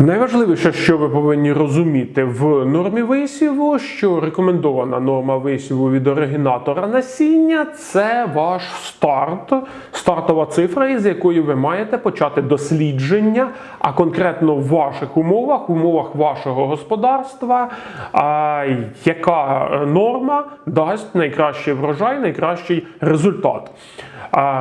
Найважливіше, що ви повинні розуміти в нормі висіву, що рекомендована норма висіву від оригінатора насіння це ваш старт, стартова цифра, із якої ви маєте почати дослідження, а конкретно в ваших умовах, в умовах вашого господарства, а, яка норма дасть найкращий врожай, найкращий результат.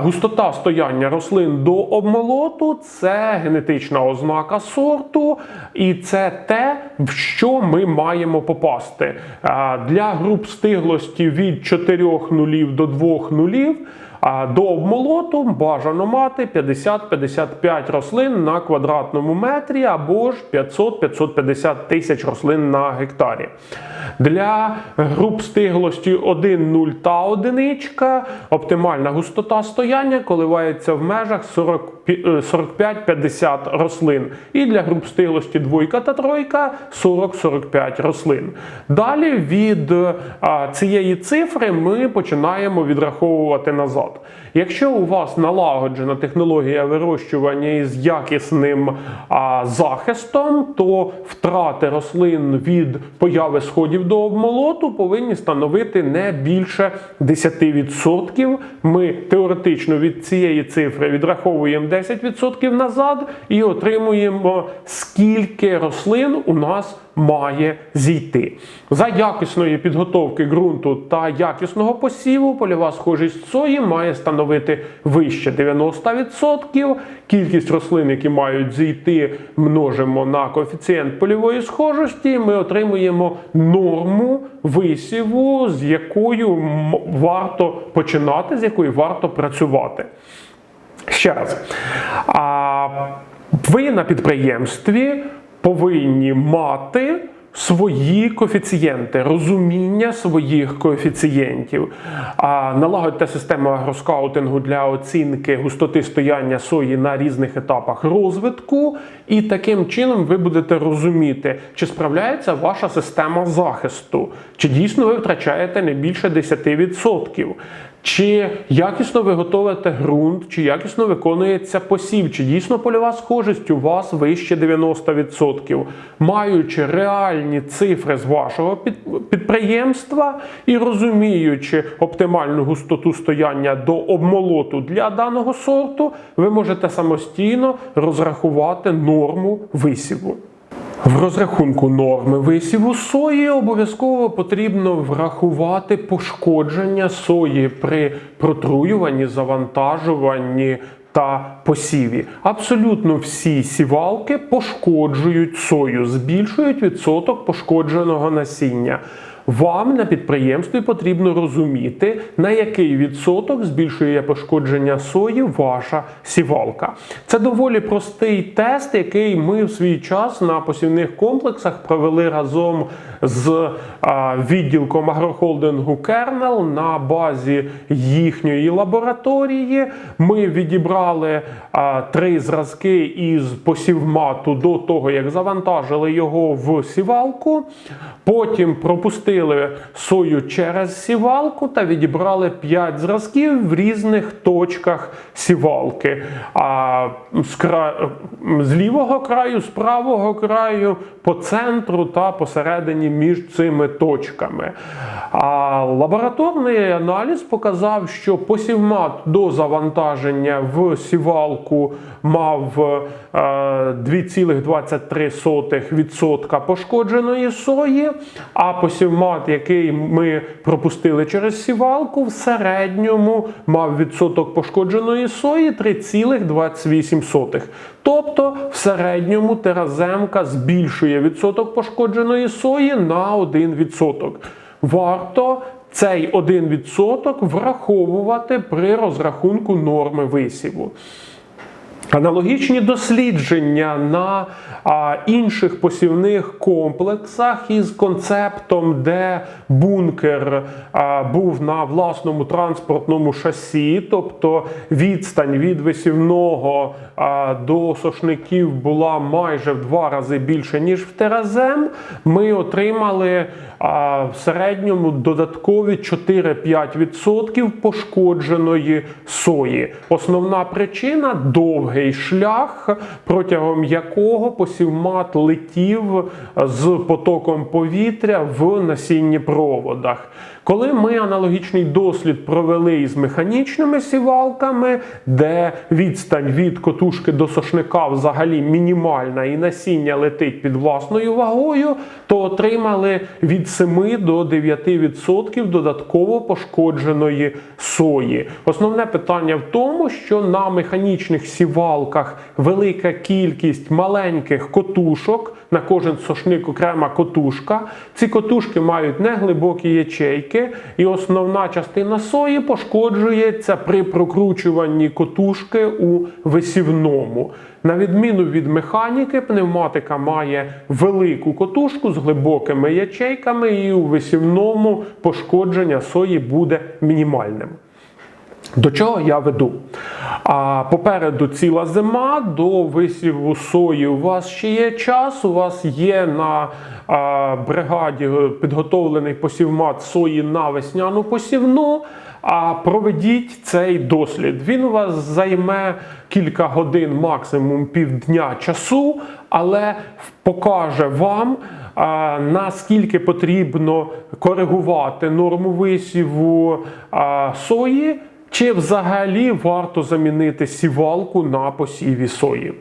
Густота стояння рослин до обмолоту це генетична ознака сорту, і це те, в що ми маємо попасти. Для груп стиглості від 4 нулів до 2 нулів. А до обмолоту бажано мати 50-55 рослин на квадратному метрі або ж 500-550 тисяч рослин на гектарі. Для груп стиглості 1, 0 та 1 оптимальна густота стояння коливається в межах 40 пі- е, 45-50 рослин. І для груп стиглості двойка та тройка 40-45 рослин. Далі від цієї цифри ми починаємо відраховувати назад. Якщо у вас налагоджена технологія вирощування із якісним а, захистом, то втрати рослин від появи сходів до обмолоту повинні становити не більше 10%. Ми теоретично від цієї цифри відраховуємо 10% назад і отримуємо скільки рослин у нас має зійти. За якісної підготовки ґрунту та якісного посіву польова схожість сої має становити вище 90%. Кількість рослин, які мають зійти, множимо на коефіцієнт польової схожості. Ми отримуємо норму висіву, з якою варто починати, з якою варто працювати. Ще раз. А, ви на підприємстві повинні мати свої коефіцієнти, розуміння своїх коефіцієнтів. А, налагодьте систему агроскаутингу для оцінки густоти стояння сої на різних етапах розвитку, і таким чином ви будете розуміти, чи справляється ваша система захисту, чи дійсно ви втрачаєте не більше 10%. Чи якісно ви готовите ґрунт, чи якісно виконується посів, чи дійсно польова схожість у вас вище 90%, маючи реальні цифри з вашого під- підприємства і розуміючи оптимальну густоту стояння до обмолоту для даного сорту, ви можете самостійно розрахувати норму висіву. В розрахунку норми висіву сої обов'язково потрібно врахувати пошкодження сої при протруюванні, завантажуванні та посіві. Абсолютно всі сівалки пошкоджують сою, збільшують відсоток пошкодженого насіння. Вам на підприємстві потрібно розуміти, на який відсоток збільшує пошкодження сої ваша сівалка. Це доволі простий тест, який ми в свій час на посівних комплексах провели разом з відділком агрохолдингу Кернел на базі їхньої лабораторії. Ми відібрали три зразки із посівмату до того, як завантажили його в сівалку. Потім пропустили сою через сівалку та відібрали 5 зразків в різних точках сівалки. А з, кра... з лівого краю, з правого краю, по центру та посередині між цими точками. А лабораторний аналіз показав, що посівмат до завантаження в сівалку мав е, 2,23% пошкодженої сої, а посівмат, який ми пропустили через сівалку, в середньому мав відсоток пошкодженої сої 3,28%. Тобто, в середньому тераземка збільшує відсоток пошкодженої сої на 1%. Варто цей 1% враховувати при розрахунку норми висіву. Аналогічні дослідження на а, інших посівних комплексах із концептом, де бункер а, був на власному транспортному шасі, тобто відстань від висівного а, до сошників була майже в два рази більше, ніж в теразем, ми отримали а, в середньому додаткові 4-5% пошкодженої сої. Основна причина довгий довгий шлях, протягом якого посівмат летів з потоком повітря в насінні проводах. Коли ми аналогічний дослід провели із механічними сівалками, де відстань від котушки до сошника взагалі мінімальна і насіння летить під власною вагою, то отримали від 7 до 9% додатково пошкодженої сої. Основне питання в тому, що на механічних сівалках велика кількість маленьких котушок. На кожен сошник окрема котушка. Ці котушки мають неглибокі ячейки, і основна частина сої пошкоджується при прокручуванні котушки у висівному. На відміну від механіки, пневматика має велику котушку з глибокими ячейками, і у висівному пошкодження сої буде мінімальним. До чого я веду? А попереду ціла зима, до висіву сої у вас ще є час. У вас є на а, бригаді підготовлений посівмат сої на весняну посівну. А проведіть цей дослід. Він у вас займе кілька годин, максимум півдня часу, але покаже вам. Наскільки потрібно коригувати норму висіву сої, чи взагалі варто замінити сівалку на посіві сої?